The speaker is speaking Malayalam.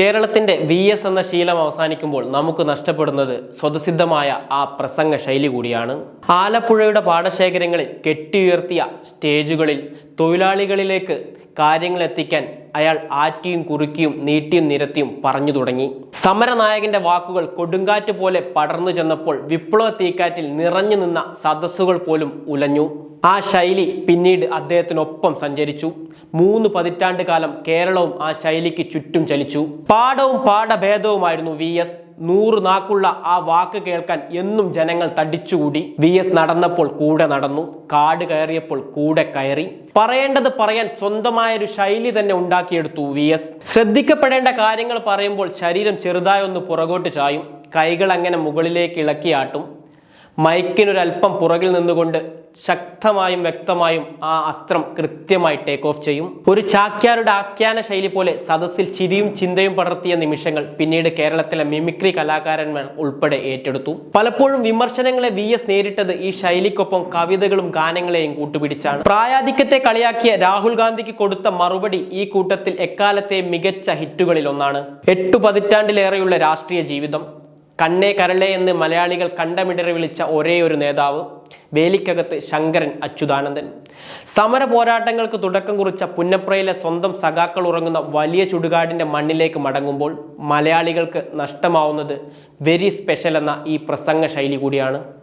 കേരളത്തിന്റെ വി എസ് എന്ന ശീലം അവസാനിക്കുമ്പോൾ നമുക്ക് നഷ്ടപ്പെടുന്നത് സ്വതസിദ്ധമായ ആ പ്രസംഗ ശൈലി കൂടിയാണ്. ആലപ്പുഴയുടെ പാടശേഖരങ്ങളിൽ കെട്ടിയുയർത്തിയ സ്റ്റേജുകളിൽ തൊഴിലാളികളിലേക്ക് കാര്യങ്ങൾ എത്തിക്കാൻ അയാൾ ആറ്റിയും കുറുക്കിയും നീട്ടിയും നിരത്തിയും പറഞ്ഞു തുടങ്ങി. സമരനായകന്റെ വാക്കുകൾ കൊടുങ്കാറ്റ് പോലെ പടർന്നു ചെന്നപ്പോൾ വിപ്ലവ തീക്കാറ്റിൽ നിറഞ്ഞു നിന്ന സദസ്സുകൾ പോലും ഉലഞ്ഞു. ആ ശൈലി പിന്നീട് അദ്ദേഹത്തിനൊപ്പം സഞ്ചരിച്ചു. മൂന്ന് പതിറ്റാണ്ട് കാലം കേരളവും ആ ശൈലിക്ക് ചുറ്റും ചലിച്ചു. പാഠവും പാഠഭേദവുമായിരുന്നു വി എസ്. നൂറ് നാക്കുള്ള ആ വാക്ക് കേൾക്കാൻ എന്നും ജനങ്ങൾ തടിച്ചുകൂടി. വി എസ് നടന്നപ്പോൾ കൂടെ നടന്നു. കാട് കയറിയപ്പോൾ കൂടെ കയറി. പറയേണ്ടത് പറയാൻ സ്വന്തമായൊരു ശൈലി തന്നെ ഉണ്ടാക്കിയെടുത്തു വി എസ്. ശ്രദ്ധിക്കപ്പെടേണ്ട കാര്യങ്ങൾ പറയുമ്പോൾ ശരീരം ചെറുതായി ഒന്ന് പുറകോട്ട് ചായും. കൈകൾ അങ്ങനെ മുകളിലേക്ക് ഇളക്കിയാട്ടും. മൈക്കിനൊരൽപ്പം പുറകിൽ നിന്നുകൊണ്ട് ശക്തമായും വ്യക്തമായും ആ അസ്ത്രം കൃത്യമായി ടേക്ക് ഓഫ് ചെയ്യും. ഒരു ചാക്യാരുടെ ആഖ്യാന ശൈലി പോലെ സദസ്സിൽ ചിരിയും ചിന്തയും പടർത്തിയ നിമിഷങ്ങൾ പിന്നീട് കേരളത്തിലെ മിമിക്രി കലാകാരന്മാർ ഉൾപ്പെടെ ഏറ്റെടുത്തു. പലപ്പോഴും വിമർശനങ്ങളെ വി എസ് നേരിട്ടത് ഈ ശൈലിക്കൊപ്പം കവിതകളും ഗാനങ്ങളെയും കൂട്ടുപിടിച്ചാണ്. പ്രായാധിക്യത്തെ കളിയാക്കിയ രാഹുൽ ഗാന്ധിക്ക് കൊടുത്ത മറുപടി ഈ കൂട്ടത്തിൽ എക്കാലത്തെ മികച്ച ഹിറ്റുകളിൽ ഒന്നാണ്. എട്ടു പതിറ്റാണ്ടിലേറെയുള്ള രാഷ്ട്രീയ ജീവിതം. കണ്ണേ കരളേ എന്ന് മലയാളികൾ കണ്ടമിടറി വിളിച്ച ഒരേ ഒരു നേതാവ് വേലിക്കകത്ത് ശങ്കരൻ അച്യുതാനന്ദൻ. സമര പോരാട്ടങ്ങൾക്ക് തുടക്കം കുറിച്ച പുന്നപ്രയിലെ സ്വന്തം സഖാക്കൾ ഉറങ്ങുന്ന വലിയ ചുടുകാടിന്റെ മണ്ണിലേക്ക് മടങ്ങുമ്പോൾ മലയാളികൾക്ക് നഷ്ടമാവുന്നത് വെരി സ്പെഷ്യൽ എന്ന ഈ പ്രസംഗ ശൈലി കൂടിയാണ്.